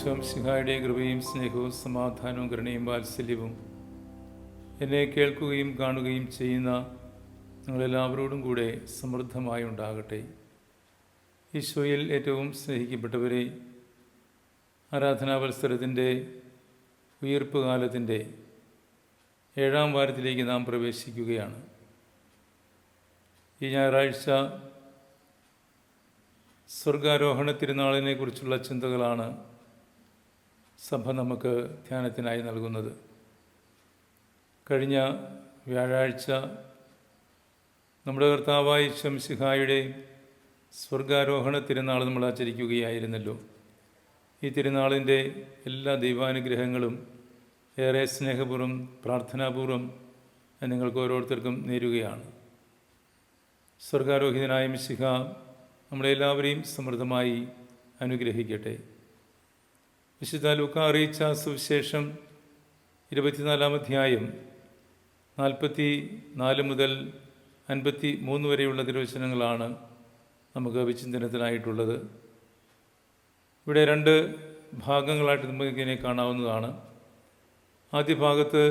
ഈശോം സിഹായുടെ കൃപയും സ്നേഹവും സമാധാനവും കരുണയും വാത്സല്യവും എന്നെ കേൾക്കുകയും കാണുകയും ചെയ്യുന്ന നിങ്ങളെല്ലാവരോടും കൂടെ സമൃദ്ധമായി ഉണ്ടാകട്ടെ. ഈശോയിൽ ഏറ്റവും സ്നേഹിക്കപ്പെട്ടവരെ ആരാധനാവത്സരത്തിന്റെ ഉയർപ്പ് കാലത്തിന്റെ ഏഴാം വാരത്തിലേക്ക് നാം പ്രവേശിക്കുകയാണ്. ഈ ഞായറാഴ്ച സ്വർഗാരോഹണ തിരുനാളിനെ കുറിച്ചുള്ള ചിന്തകളാണ് സഭ നമുക്ക് ധ്യാനത്തിനായി നൽകുന്നത്. കഴിഞ്ഞ വ്യാഴാഴ്ച നമ്മുടെ കർത്താവായ ശംസിഹായുടെ സ്വർഗാരോഹണ തിരുനാൾ നമ്മൾ ആചരിക്കുകയായിരുന്നല്ലോ. ഈ തിരുനാളിന്റെ എല്ലാ ദൈവാനുഗ്രഹങ്ങളും ഏറെ സ്നേഹപൂർവം പ്രാർത്ഥനാപൂർവം നിങ്ങൾക്ക് ഓരോരുത്തർക്കും നേരുകയാണ്. സ്വർഗാരോഹിതനായ മിശിഹ നമ്മളെല്ലാവരെയും സമൃദ്ധമായി അനുഗ്രഹിക്കട്ടെ. വിശുദ്ധ ലൂക്ക അറിയിച്ച സുവിശേഷം ഇരുപത്തിനാലാം അധ്യായം നാൽപ്പത്തി നാല് മുതൽ അൻപത്തി മൂന്ന് വരെയുള്ള തിരുവചനങ്ങളാണ് നമുക്ക് വിചിന്തനത്തിനായിട്ടുള്ളത്. ഇവിടെ രണ്ട് ഭാഗങ്ങളായിട്ട് നമുക്കിങ്ങനെ കാണാവുന്നതാണ്. ആദ്യ ഭാഗത്ത്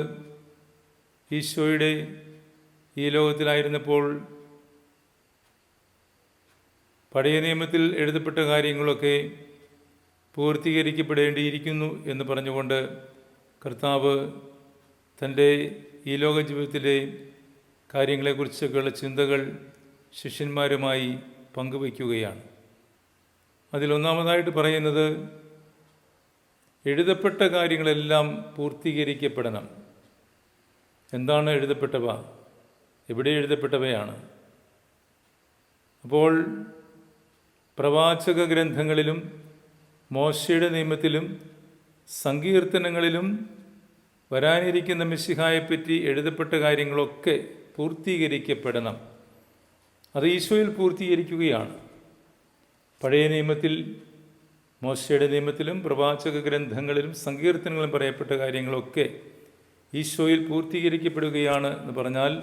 ഈശോയുടെ ഈ ലോകത്തിലായിരുന്നപ്പോൾ പഴയ നിയമത്തിൽ എഴുതപ്പെട്ട കാര്യങ്ങളൊക്കെ പൂർത്തീകരിക്കപ്പെടേണ്ടിയിരിക്കുന്നു എന്ന് പറഞ്ഞുകൊണ്ട് കർത്താവ് തന്റെ ഈ ലോക ജീവിതത്തിലെ കാര്യങ്ങളെക്കുറിച്ചൊക്കെയുള്ള ചിന്തകൾ ശിഷ്യന്മാരുമായി പങ്കുവയ്ക്കുകയാണ്. അതിലൊന്നാമതായിട്ട് പറയുന്നത് എഴുതപ്പെട്ട കാര്യങ്ങളെല്ലാം പൂർത്തീകരിക്കപ്പെടണം. എന്താണ് എഴുതപ്പെട്ടവ? എവിടെ എഴുതപ്പെട്ടവയാണ്? അപ്പോൾ പ്രവാചക ഗ്രന്ഥങ്ങളിലും മോശയുടെ നിയമത്തിലും സങ്കീർത്തനങ്ങളിലും വരാനിരിക്കുന്ന മിസ്സിഹായെപ്പറ്റി എഴുതപ്പെട്ട കാര്യങ്ങളൊക്കെ പൂർത്തീകരിക്കപ്പെടണം. അത് ഈശോയിൽ പൂർത്തീകരിക്കുകയാണ്. പഴയ നിയമത്തിൽ മോശയുടെ നിയമത്തിലും പ്രവാചക ഗ്രന്ഥങ്ങളിലും സങ്കീർത്തനങ്ങളും പറയപ്പെട്ട കാര്യങ്ങളൊക്കെ ഈശോയിൽ പൂർത്തീകരിക്കപ്പെടുകയാണ് എന്ന് പറഞ്ഞാൽ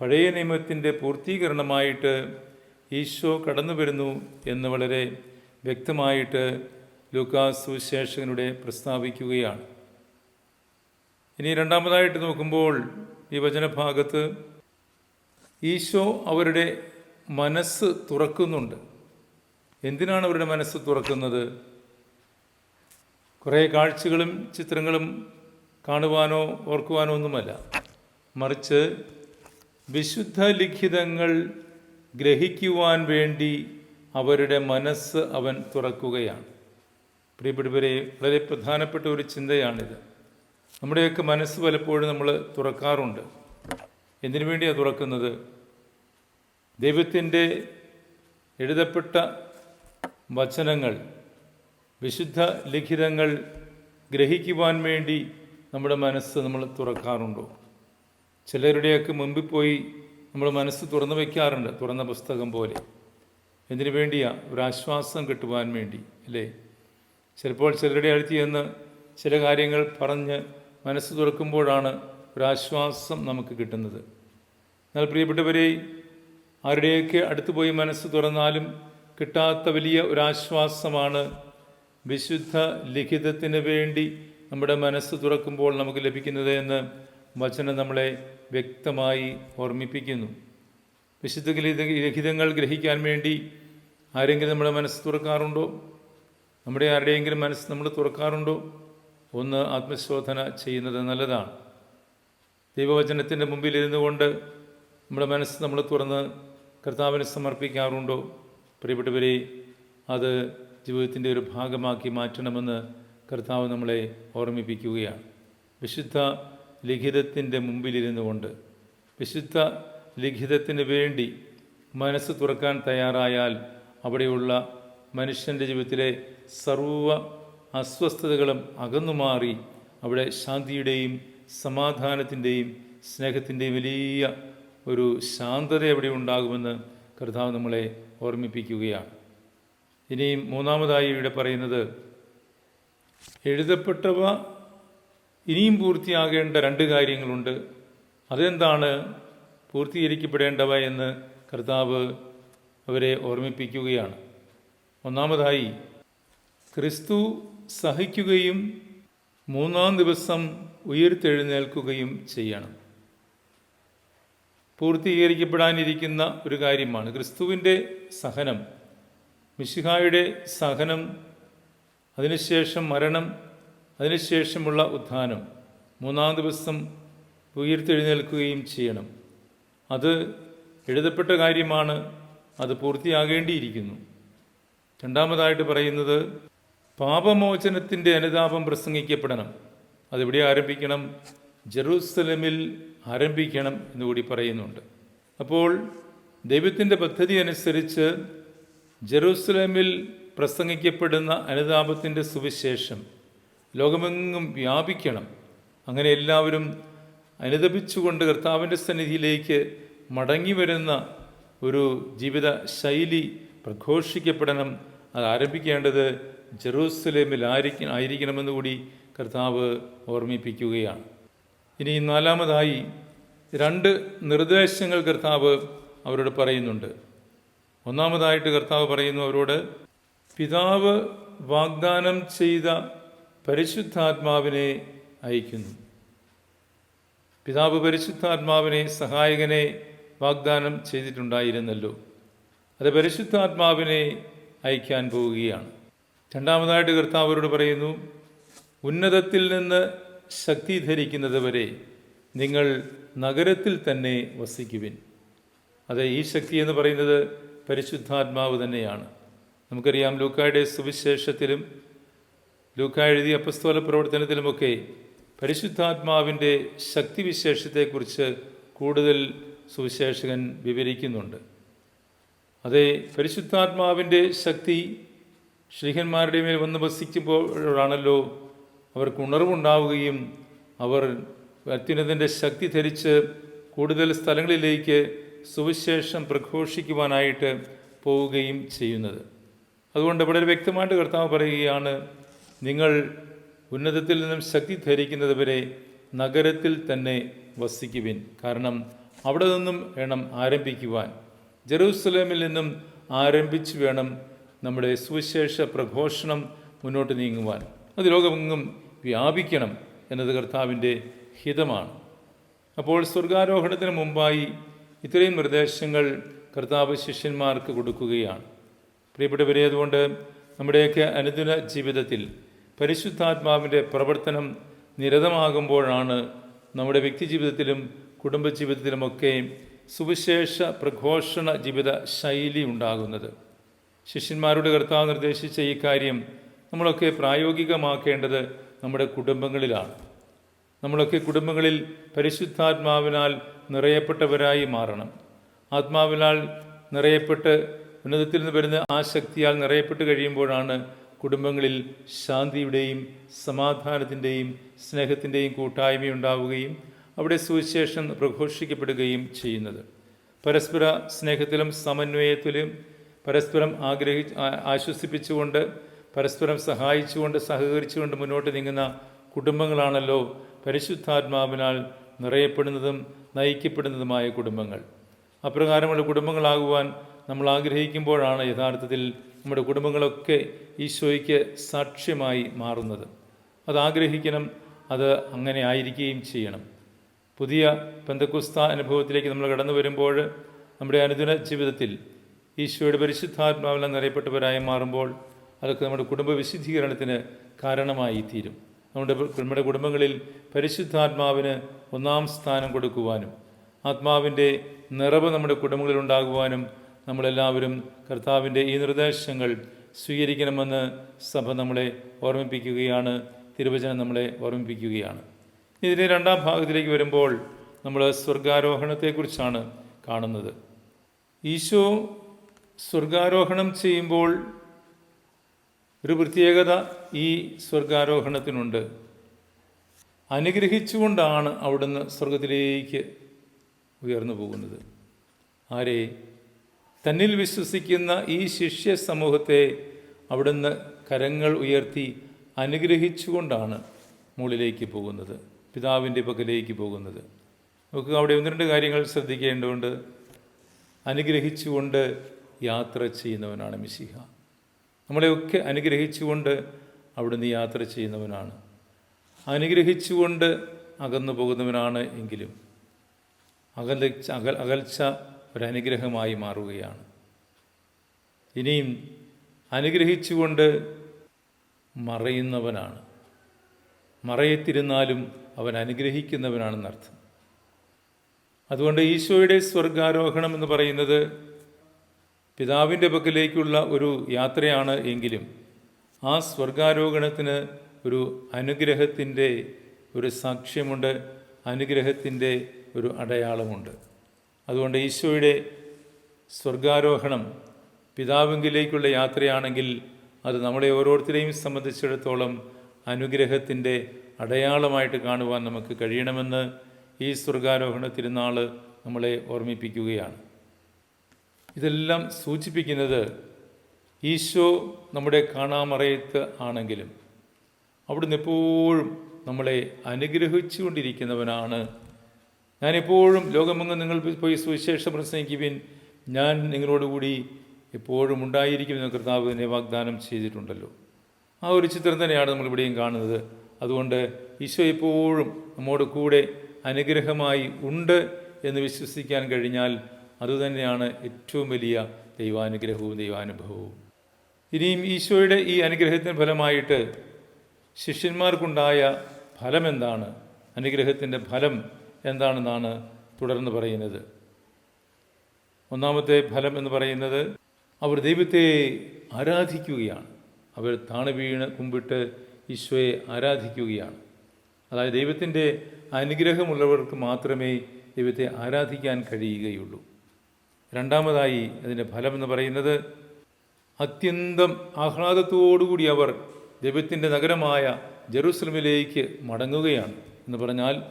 പഴയ നിയമത്തിന്റെ പൂർത്തീകരണമായിട്ട് ഈശോ കടന്നു വരുന്നു എന്ന് വളരെ വ്യക്തമായിട്ട് ലൂക്കാസ് സുവിശേഷകനിടെ പ്രസ്താവിക്കുകയാണ്. ഇനി രണ്ടാമതായിട്ട് നോക്കുമ്പോൾ ഈ വചനഭാഗത്ത് ഈശോ അവരുടെ മനസ്സ് തുറക്കുന്നുണ്ട്. എന്തിനാണ് അവരുടെ മനസ്സ് തുറക്കുന്നത്? കുറേ കാഴ്ചകളും ചിത്രങ്ങളും കാണുവാനോ ഓർക്കുവാനോ ഒന്നുമല്ല. മറിച്ച് വിശുദ്ധ ലിഖിതങ്ങൾ ഗ്രഹിക്കുവാൻ വേണ്ടി അവരുടെ മനസ്സ് അവൻ തുറക്കുകയാണ്. പ്രിയപ്പെട്ടവരെ വളരെ പ്രധാനപ്പെട്ട ഒരു ചിന്തയാണിത്. നമ്മുടെയൊക്കെ മനസ്സ് പലപ്പോഴും നമ്മൾ തുറക്കാറുണ്ട്. എന്തിനു വേണ്ടിയാണ് തുറക്കുന്നത്? ദൈവത്തിന്റെ എഴുതപ്പെട്ട വചനങ്ങൾ വിശുദ്ധ ലിഖിതങ്ങൾ ഗ്രഹിക്കുവാൻ വേണ്ടി നമ്മുടെ മനസ്സ് നമ്മൾ തുറക്കാറുണ്ടോ? ചിലരുടെയൊക്കെ മുമ്പിൽ പോയി നമ്മൾ മനസ്സ് തുറന്നു വയ്ക്കാറുണ്ട് തുറന്ന പുസ്തകം പോലെ. എന്തിനു വേണ്ടിയാണ് ഒരു ആശ്വാസം കിട്ടുവാൻ വേണ്ടി അല്ലേ? ചിലപ്പോൾ ചിലരുടെ അടുത്ത് ചെന്ന് ചില കാര്യങ്ങൾ പറഞ്ഞ് മനസ്സ് തുറക്കുമ്പോഴാണ് ഒരാശ്വാസം നമുക്ക് കിട്ടുന്നത്. എന്നാൽ പ്രിയപ്പെട്ടവരെ ആരുടെയൊക്കെ അടുത്ത് പോയി മനസ്സ് തുറന്നാലും കിട്ടാത്ത വലിയ ഒരാശ്വാസമാണ് വിശുദ്ധ ലിഖിതത്തിന് വേണ്ടി നമ്മുടെ മനസ്സ് തുറക്കുമ്പോൾ നമുക്ക് ലഭിക്കുന്നത് എന്ന് വചനം നമ്മളെ വ്യക്തമായി ഓർമ്മിപ്പിക്കുന്നു. വിശുദ്ധ ലിഖിതങ്ങൾ ഗ്രഹിക്കാൻ വേണ്ടി ആരെങ്കിലും നമ്മുടെ മനസ്സ് തുറക്കാറുണ്ടോ? നമ്മുടെ ആരുടെയെങ്കിലും മനസ്സ് നമ്മൾ തുറക്കാറുണ്ടോ? ഒന്ന് ആത്മശോധന ചെയ്യുന്നത് നല്ലതാണ്. ദൈവവചനത്തിന്റെ മുമ്പിലിരുന്നു കൊണ്ട് നമ്മുടെ മനസ്സ് നമ്മൾ തുറന്ന് കർത്താവിന് സമർപ്പിക്കാറുണ്ടോ? പ്രിയപ്പെട്ടവരെ അത് ജീവിതത്തിന്റെ ഒരു ഭാഗമാക്കി മാറ്റണമെന്ന് കർത്താവ് നമ്മളെ ഓർമ്മിപ്പിക്കുകയാണ്. വിശുദ്ധ ലിഖിതത്തിന്റെ മുമ്പിലിരുന്നു കൊണ്ട് വിശുദ്ധ ലിഖിതത്തിന് വേണ്ടി മനസ്സ് തുറക്കാൻ തയ്യാറായാൽ അവിടെയുള്ള മനുഷ്യന്റെ ജീവിതത്തിലെ സർവ അസ്വസ്ഥതകളും അകന്നുമാറി അവിടെ ശാന്തിയുടെയും സമാധാനത്തിന്റെയും സ്നേഹത്തിന്റെയും വലിയ ഒരു ശാന്തത അവിടെ ഉണ്ടാകുമെന്ന് കർത്താവ് നമ്മളെ ഓർമ്മിപ്പിക്കുകയാണ്. ഇനിയും മൂന്നാമതായി ഇവിടെ പറയുന്നത് എഴുതപ്പെട്ടവ ഇനിയും പൂർത്തിയാകേണ്ട രണ്ട് കാര്യങ്ങളുണ്ട്. അതെന്താണ്? പൂർത്തീകരിക്കപ്പെടേണ്ടവ എന്ന് കർത്താവ് അവരെ ഓർമ്മിപ്പിക്കുകയാണ്. ഒന്നാമതായി ക്രിസ്തു സഹിക്കുകയും മൂന്നാം ദിവസം ഉയർത്തെഴുന്നേൽക്കുകയും ചെയ്യണം. പൂർത്തീകരിക്കപ്പെടാനിരിക്കുന്ന ഒരു കാര്യമാണ് ക്രിസ്തുവിന്റെ സഹനം. മിശിഹായുടെ സഹനം അതിനുശേഷം മരണം അതിനുശേഷമുള്ള ഉത്ഥാനം. മൂന്നാം ദിവസം ഉയർത്തെഴുന്നേൽക്കുകയും ചെയ്യണം. അത് എഴുതപ്പെട്ട കാര്യമാണ് അത് പൂർത്തിയാകേണ്ടിയിരിക്കുന്നു. രണ്ടാമതായിട്ട് പറയുന്നത് പാപമോചനത്തിന്റെ അനുതാപം പ്രസംഗിക്കപ്പെടണം. അതെവിടെ ആരംഭിക്കണം? ജെറൂസലമിൽ ആരംഭിക്കണം എന്നുകൂടി പറയുന്നുണ്ട്. അപ്പോൾ ദൈവത്തിന്റെ പദ്ധതി അനുസരിച്ച് ജെറൂസലമിൽ പ്രസംഗിക്കപ്പെടുന്ന അനുതാപത്തിന്റെ സുവിശേഷം ലോകമെങ്ങും വ്യാപിക്കണം. അങ്ങനെ എല്ലാവരും അനുദപിച്ചുകൊണ്ട് കർത്താവിന്റെ സന്നിധിയിലേക്ക് മടങ്ങി വരുന്ന ഒരു ജീവിത ശൈലി പ്രഘോഷിക്കപ്പെടണം അത് ആരംഭിക്കേണ്ടത് ജെറൂസലേമിൽ ആയിരിക്കും ആയിരിക്കണമെന്ന് കൂടി കർത്താവ് ഓർമ്മിപ്പിക്കുകയാണ്. ഇനി നാലാമതായി രണ്ട് നിർദ്ദേശങ്ങൾ കർത്താവ് അവരോട് പറയുന്നുണ്ട്. ഒന്നാമതായിട്ട് കർത്താവ് പറയുന്നു അവരോട് പിതാവ് വാഗ്ദാനം ചെയ്ത പരിശുദ്ധാത്മാവിനെ അയക്കുന്നു പിതാവ് പരിശുദ്ധാത്മാവിനെ സഹായകനെ വാഗ്ദാനം ചെയ്തിട്ടുണ്ടായിരുന്നല്ലോ. അത് പരിശുദ്ധാത്മാവിനെ അയക്കാൻ പോവുകയാണ്. രണ്ടാമതായിട്ട് കർത്താവരോട് പറയുന്നു ഉന്നതത്തിൽ നിന്ന് ശക്തി ധരിക്കുന്നത് വരെ നിങ്ങൾ നഗരത്തിൽ തന്നെ വസിക്കുവിൻ. അതെ ഈ ശക്തി എന്ന് പറയുന്നത് പരിശുദ്ധാത്മാവ് തന്നെയാണ്. നമുക്കറിയാം ലൂക്കായുടെ സുവിശേഷത്തിലും ലൂക്ക എഴുതിയ അപ്പസ്തോല പ്രവർത്തനത്തിലുമൊക്കെ പരിശുദ്ധാത്മാവിന്റെ ശക്തിവിശേഷത്തെക്കുറിച്ച് കൂടുതൽ സുവിശേഷകൻ വിവരിക്കുന്നുണ്ട്. അതെ പരിശുദ്ധാത്മാവിന്റെ ശക്തി ശ്രീഹന്മാരുടെ മേൽ വന്ന് വസിക്കുമ്പോഴാണല്ലോ അവർക്ക് ഉണർവുണ്ടാവുകയും അവർ അത്യുന്നതിന്റെ ശക്തി ധരിച്ച് കൂടുതൽ സ്ഥലങ്ങളിലേക്ക് സുവിശേഷം പ്രഘോഷിക്കുവാനായിട്ട് പോവുകയും ചെയ്യുന്നത്. അതുകൊണ്ട് വളരെ വ്യക്തമായിട്ട് കർത്താവ് പറയുകയാണ് നിങ്ങൾ ഉന്നതത്തിൽ നിന്നും ശക്തി ധരിക്കുന്നത് വരെ നഗരത്തിൽ തന്നെ വസിക്കുവിൻ. കാരണം അവിടെ നിന്നും വേണം ആരംഭിക്കുവാൻ ജെറൂസലേമിൽ നിന്നും ആരംഭിച്ചു വേണം നമ്മുടെ സുവിശേഷ പ്രഘോഷണം മുന്നോട്ട് നീങ്ങുവാൻ. അത് ലോകമെങ്ങും വ്യാപിക്കണം എന്നത് കർത്താവിന്റെ ഹിതമാണ്. അപ്പോൾ സ്വർഗാരോഹണത്തിന് മുമ്പായി ഇത്രയും നിർദ്ദേശങ്ങൾ കർത്താവ് ശിഷ്യന്മാർക്ക് കൊടുക്കുകയാണ്. പ്രിയപ്പെട്ടവരെ അതുകൊണ്ട് നമ്മുടെയൊക്കെ അനുദിന ജീവിതത്തിൽ പരിശുദ്ധാത്മാവിന്റെ പ്രവർത്തനം നിരതമാകുമ്പോഴാണ് നമ്മുടെ വ്യക്തിജീവിതത്തിലും കുടുംബജീവിതത്തിലുമൊക്കെ സുവിശേഷ പ്രഘോഷണ ജീവിത ശൈലി ഉണ്ടാകുന്നത്. ശിഷ്യന്മാരുടെ കർത്താവ് നിർദ്ദേശിച്ച ഈ കാര്യം നമ്മളൊക്കെ പ്രായോഗികമാക്കേണ്ടത് നമ്മുടെ കുടുംബങ്ങളിലാണ്. നമ്മളൊക്കെ കുടുംബങ്ങളിൽ പരിശുദ്ധാത്മാവിനാൽ നിറയപ്പെട്ടവരായി മാറണം. ആത്മാവിനാൽ നിറയപ്പെട്ട് ഉന്നതത്തിൽ നിന്ന് വരുന്ന ആ ശക്തിയാൽ നിറയപ്പെട്ട് കഴിയുമ്പോഴാണ് കുടുംബങ്ങളിൽ ശാന്തിയുടെയും സമാധാനത്തിന്റെയും സ്നേഹത്തിന്റെയും കൂട്ടായ്മ ഉണ്ടാവുകയും അവിടെ സുവിശേഷം പ്രഘോഷിക്കപ്പെടുകയും ചെയ്യുന്നത്. പരസ്പര സ്നേഹത്തിലും സമന്വയത്തിലും പരസ്പരം ആഗ്രഹി ആശ്വസിപ്പിച്ചുകൊണ്ട് പരസ്പരം സഹായിച്ചുകൊണ്ട് സഹകരിച്ചുകൊണ്ട് മുന്നോട്ട് നീങ്ങുന്ന കുടുംബങ്ങളാണല്ലോ പരിശുദ്ധാത്മാവിനാൽ നിറയപ്പെടുന്നതും നയിക്കപ്പെടുന്നതുമായ കുടുംബങ്ങൾ. അപ്രകാരമുള്ള കുടുംബങ്ങളാകുവാൻ നമ്മൾ ആഗ്രഹിക്കുമ്പോഴാണ് യഥാർത്ഥത്തിൽ നമ്മുടെ കുടുംബങ്ങളൊക്കെ ഈശോയ്ക്ക് സാക്ഷ്യമായി മാറുന്നത്. അത് ആഗ്രഹിക്കണം അത് അങ്ങനെ ആയിരിക്കുകയും ചെയ്യണം. പുതിയ പെന്തക്കുസ്ത അനുഭവത്തിലേക്ക് നമ്മൾ കടന്നു വരുമ്പോൾ നമ്മുടെ അനുദിന ജീവിതത്തിൽ ഈശോയുടെ പരിശുദ്ധാത്മാവിൽ നിറയപ്പെട്ടവരായി മാറുമ്പോൾ അതൊക്കെ നമ്മുടെ കുടുംബ വിശുദ്ധീകരണത്തിന് കാരണമായി തീരും. നമ്മുടെ നമ്മുടെ കുടുംബങ്ങളിൽ പരിശുദ്ധാത്മാവിന് ഒന്നാം സ്ഥാനം കൊടുക്കുവാനും ആത്മാവിന്റെ നിറവ് നമ്മുടെ കുടുംബങ്ങളിൽ ഉണ്ടാകുവാനും നമ്മളെല്ലാവരും കർത്താവിന്റെ ഈ നിർദ്ദേശങ്ങൾ സ്വീകരിക്കണമെന്ന് സഭ നമ്മളെ ഓർമ്മിപ്പിക്കുകയാണ് തിരുവചനം നമ്മളെ ഓർമ്മിപ്പിക്കുകയാണ്. ഇതിന്റെ രണ്ടാം ഭാഗത്തിലേക്ക് വരുമ്പോൾ നമ്മൾ സ്വർഗാരോഹണത്തെക്കുറിച്ചാണ് കാണുന്നത്. ഈശോ സ്വർഗാരോഹണം ചെയ്യുമ്പോൾ ഒരു പ്രത്യേകത ഈ സ്വർഗാരോഹണത്തിനുണ്ട്. അനുഗ്രഹിച്ചുകൊണ്ടാണ് അവിടുന്ന് സ്വർഗത്തിലേക്ക് ഉയർന്നു പോകുന്നത്. ആരെ? തന്നിൽ വിശ്വസിക്കുന്ന ഈ ശിഷ്യ സമൂഹത്തെ അവിടുന്ന് കരങ്ങൾ ഉയർത്തി അനുഗ്രഹിച്ചുകൊണ്ടാണ് മുകളിലേക്ക് പോകുന്നത്. പിതാവിന്റെ പക്കലേക്ക് പോകുന്നത്. നമുക്ക് അവിടെ ഒന്ന് രണ്ട് കാര്യങ്ങൾ ശ്രദ്ധിക്കേണ്ടതുണ്ട്. അനുഗ്രഹിച്ചുകൊണ്ട് യാത്ര ചെയ്യുന്നവനാണ് മിശിഹ. നമ്മളെയൊക്കെ അനുഗ്രഹിച്ചുകൊണ്ട് അവിടുന്ന് യാത്ര ചെയ്യുന്നവനാണ്. അനുഗ്രഹിച്ചുകൊണ്ട് അകന്നു പോകുന്നവനാണ് എങ്കിലും അകലച്ച അകൽ അകൽച്ച ഒരനുഗ്രഹമായി മാറുകയാണ്. ഇനിയും അനുഗ്രഹിച്ചുകൊണ്ട് മറയുന്നവനാണ്. മറയത്തിരുന്നാലും അവൻ അനുഗ്രഹിക്കുന്നവനാണെന്നർത്ഥം അതുകൊണ്ട് ഈശോയുടെ സ്വർഗാരോഹണം എന്ന് പറയുന്നത് പിതാവിന്റെ പക്കലേക്കുള്ള ഒരു യാത്രയാണ് എങ്കിലും ആ സ്വർഗാരോഹണത്തിന് ഒരു അനുഗ്രഹത്തിന്റെ ഒരു സാക്ഷ്യമുണ്ട് അനുഗ്രഹത്തിന്റെ ഒരു അടയാളമുണ്ട്. അതുകൊണ്ട് ഈശോയുടെ സ്വർഗാരോഹണം പിതാവിങ്കിലേക്കുള്ള യാത്രയാണെങ്കിൽ അത് നമ്മളെ ഓരോരുത്തരെയും സംബന്ധിച്ചിടത്തോളം അനുഗ്രഹത്തിന്റെ അടയാളമായിട്ട് കാണുവാൻ നമുക്ക് കഴിയണമെന്ന് ഈ സ്വർഗാരോഹണ തിരുനാൾ നമ്മളെ ഓർമ്മിപ്പിക്കുകയാണ്. ഇതെല്ലാം സൂചിപ്പിക്കുന്നത് ഈശോ നമ്മുടെ കാണാമറയത്ത് ആണെങ്കിലും അവിടുന്ന് എപ്പോഴും നമ്മളെ അനുഗ്രഹിച്ചുകൊണ്ടിരിക്കുന്നവനാണ്. ഞാനെപ്പോഴും ലോകമെങ്ങും നിങ്ങൾ പോയി സുവിശേഷം പ്രസംഗിക്കുവിൻ ഞാൻ നിങ്ങളോടുകൂടി എപ്പോഴും ഉണ്ടായിരിക്കുമെന്ന് കർത്താവ് തന്നെ വാഗ്ദാനം ചെയ്തിട്ടുണ്ടല്ലോ. ആ ഒരു ചിത്രം തന്നെയാണ് നമ്മളിവിടെയും കാണുന്നത്. അതുകൊണ്ട് ഈശോ എപ്പോഴും നമ്മോട് കൂടെ അനുഗ്രഹമായി ഉണ്ട് എന്ന് വിശ്വസിക്കാൻ കഴിഞ്ഞാൽ അതുതന്നെയാണ് ഏറ്റവും വലിയ ദൈവാനുഗ്രഹവും ദൈവാനുഭവവും. ഇനിയും ഈശോയുടെ ഈ അനുഗ്രഹത്തിന് ഫലമായിട്ട് ശിഷ്യന്മാർക്കുണ്ടായ ഫലം എന്താണ്? അനുഗ്രഹത്തിന്റെ ഫലം എന്താണെന്നാണ് തുടർന്ന് പറയുന്നത്. ഒന്നാമത്തെ ഫലം എന്ന് പറയുന്നത് അവർ ദൈവത്തെ ആരാധിക്കുകയാണ്. അവർ താണു വീണ് കുമ്പിട്ട് ഈശോയെ ആരാധിക്കുകയാണ്. അതായത് ദൈവത്തിന്റെ അനുഗ്രഹമുള്ളവർക്ക് മാത്രമേ ദൈവത്തെ ആരാധിക്കാൻ കഴിയുകയുള്ളൂ. രണ്ടാമതായി അതിന്റെ ഫലം എന്ന് പറയുന്നത് അത്യന്തം ആഹ്ലാദത്തോടുകൂടി അവർ ദൈവത്തിന്റെ നഗരമായ ജെറൂസലമിലേക്ക് മടങ്ങുകയാണ് എന്ന് പറഞ്ഞാൽ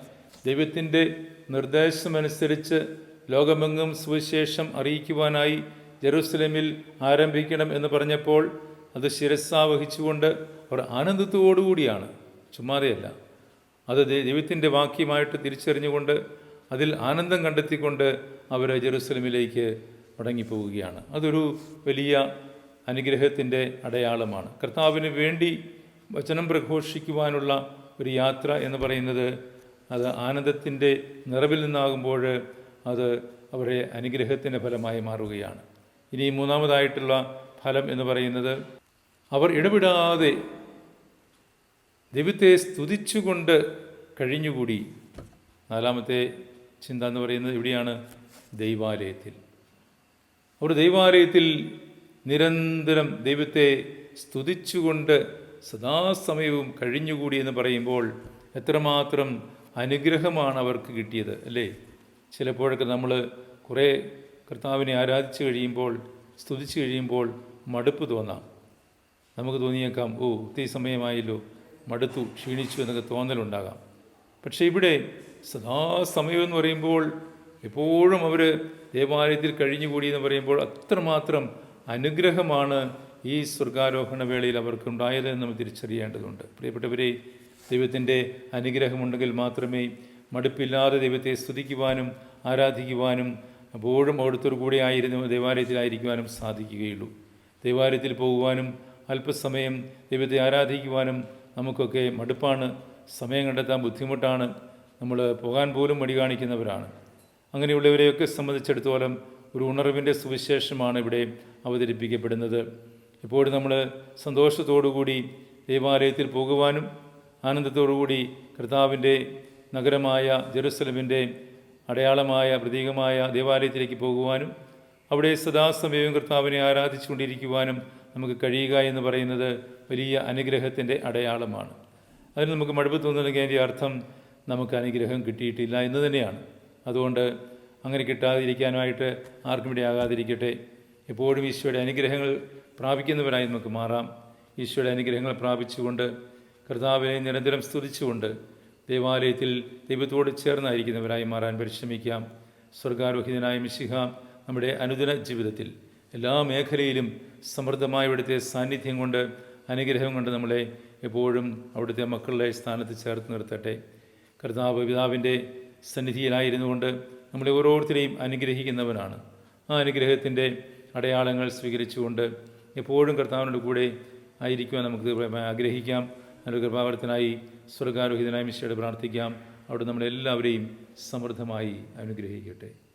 ദൈവത്തിന്റെ നിർദ്ദേശമനുസരിച്ച് ലോകമെങ്ങും സുവിശേഷം അറിയിക്കുവാനായി ജെറൂസലമിൽ ആരംഭിക്കണം എന്ന് പറഞ്ഞപ്പോൾ അത് ശിരസ്സാവഹിച്ചുകൊണ്ട് അവർ ആനന്ദത്തോടുകൂടിയാണ്. ചുമ്മാതെയല്ല. അത് ദൈവത്തിന്റെ വാക്യമായിട്ട് തിരിച്ചറിഞ്ഞുകൊണ്ട് അതിൽ ആനന്ദം കണ്ടെത്തിക്കൊണ്ട് അവർ ജെറുസലമിലേക്ക് മടങ്ങിപ്പോവുകയാണ്. അതൊരു വലിയ അനുഗ്രഹത്തിന്റെ അടയാളമാണ്. കർത്താവിന് വേണ്ടി വചനം പ്രഘോഷിക്കുവാനുള്ള ഒരു യാത്ര എന്ന് പറയുന്നത് അത് ആനന്ദത്തിന്റെ നിറവിൽ നിന്നാകുമ്പോൾ അത് അവരെ അനുഗ്രഹത്തിന്റെ ഫലമായി മാറുകയാണ്. ഇനി മൂന്നാമതായിട്ടുള്ള ഫലം എന്ന് പറയുന്നത് അവർ ഇടപെടാതെ ദൈവത്തെ സ്തുതിച്ചുകൊണ്ട് കഴിഞ്ഞുകൂടി. നാലാമത്തെ ചിന്ത എന്ന് പറയുന്നത് എവിടെയാണ് ദൈവാലയത്തിൽ. അവർ ദൈവാലയത്തിൽ നിരന്തരം ദൈവത്തെ സ്തുതിച്ചുകൊണ്ട് സദാസമയവും കഴിഞ്ഞുകൂടി എന്ന് പറയുമ്പോൾ എത്രമാത്രം അനുഗ്രഹമാണ് അവർക്ക് കിട്ടിയത് അല്ലേ? ചിലപ്പോഴൊക്കെ നമ്മൾ കുറേ കർത്താവിനെ ആരാധിച്ചു കഴിയുമ്പോൾ സ്തുതിച്ചു കഴിയുമ്പോൾ മടുപ്പ് തോന്നാം. നമുക്ക് തോന്നിയേക്കാം ഓ ഒത്തിരി സമയമായല്ലോ മടുത്തു ക്ഷീണിച്ചു എന്നൊക്കെ തോന്നലുണ്ടാകാം. പക്ഷേ ഇവിടെ സദാസമയം എന്ന് പറയുമ്പോൾ എപ്പോഴും അവർ ദേവാലയത്തിൽ കഴിഞ്ഞുകൂടി എന്ന് പറയുമ്പോൾ അത്രമാത്രം അനുഗ്രഹമാണ് ഈ സ്വർഗാരോഹണ വേളയിൽ അവർക്കുണ്ടായത് എന്ന് നമ്മൾ തിരിച്ചറിയേണ്ടതുണ്ട്. പ്രിയപ്പെട്ടവരെ ദൈവത്തിന്റെ അനുഗ്രഹമുണ്ടെങ്കിൽ മാത്രമേ മടുപ്പില്ലാതെ ദൈവത്തെ സ്തുതിക്കുവാനും ആരാധിക്കുവാനും എപ്പോഴും അവിടുത്തോടു കൂടെ ആയിരുന്നു ദേവാലയത്തിലായിരിക്കുവാനും സാധിക്കുകയുള്ളൂ. ദേവാലയത്തിൽ പോകുവാനും അല്പസമയം ദൈവത്തെ ആരാധിക്കുവാനും നമുക്കൊക്കെ മടുപ്പാണ്. സമയം കണ്ടെത്താൻ ബുദ്ധിമുട്ടാണ്. നമ്മൾ പോകാൻ പോലും മടി കാണിക്കുന്നവരാണ്. അങ്ങനെയുള്ളവരെയൊക്കെ സംബന്ധിച്ചിടത്തോളം ഒരു ഉണർവിന്റെ സുവിശേഷമാണ് ഇവിടെ അവതരിപ്പിക്കപ്പെടുന്നത്. എപ്പോഴും നമ്മൾ സന്തോഷത്തോടുകൂടി ദേവാലയത്തിൽ പോകുവാനും ആനന്ദത്തോടുകൂടി കർത്താവിന്റെ നഗരമായ ജെറുസലമിന്റെ അടയാളമായ പ്രതീകമായ ദേവാലയത്തിലേക്ക് പോകുവാനും അവിടെ സദാസമയവും കർത്താവിനെ ആരാധിച്ചുകൊണ്ടിരിക്കുവാനും നമുക്ക് കഴിയുക എന്ന് പറയുന്നത് വലിയ അനുഗ്രഹത്തിന്റെ അടയാളമാണ്. അതിന് നമുക്ക് മടുപ്പ് തോന്നുന്നെങ്കിൽ അതിന്റെ അർത്ഥം നമുക്ക് അനുഗ്രഹം കിട്ടിയിട്ടില്ല എന്ന് തന്നെയാണ്. അതുകൊണ്ട് അങ്ങനെ കിട്ടാതിരിക്കാനായിട്ട് ആർക്കും ഇവിടെ ആകാതിരിക്കട്ടെ. എപ്പോഴും ഈശോയുടെ അനുഗ്രഹങ്ങൾ പ്രാപിക്കുന്നവരായി നമുക്ക് മാറാം. ഈശോയുടെ അനുഗ്രഹങ്ങൾ പ്രാപിച്ചുകൊണ്ട് കർത്താവിനെ നിരന്തരം സ്തുതിച്ചുകൊണ്ട് ദേവാലയത്തിൽ ദൈവത്തോട് ചേർന്നായിരിക്കുന്നവരായി മാറാൻ പരിശ്രമിക്കാം. സ്വർഗാരോഹിതനായ മിശിഹ നമ്മുടെ അനുദിന ജീവിതത്തിൽ എല്ലാ മേഖലയിലും സമൃദ്ധമായ ഇവിടുത്തെ സാന്നിധ്യം കൊണ്ട് അനുഗ്രഹം കൊണ്ട് നമ്മളെ എപ്പോഴും അവിടുത്തെ മക്കളുടെ സ്ഥാനത്ത് ചേർത്ത് നിർത്തട്ടെ. കർത്താവ് പിതാവിന്റെ സന്നിധിയിലായിരുന്നു കൊണ്ട് നമ്മളെ ഓരോരുത്തരെയും അനുഗ്രഹിക്കുന്നവനാണ്. ആ അനുഗ്രഹത്തിന്റെ അടയാളങ്ങൾ സ്വീകരിച്ചുകൊണ്ട് എപ്പോഴും കർത്താവിനോട് കൂടെ ആയിരിക്കുവാൻ നമുക്ക് ആഗ്രഹിക്കാം. നല്ല കൃപാവർത്തനായി സ്വർഗാരോഹിതനായ മിശ്രയോട് പ്രാർത്ഥിക്കാം. അവിടെ നമ്മളെല്ലാവരെയും സമൃദ്ധമായി അനുഗ്രഹിക്കട്ടെ.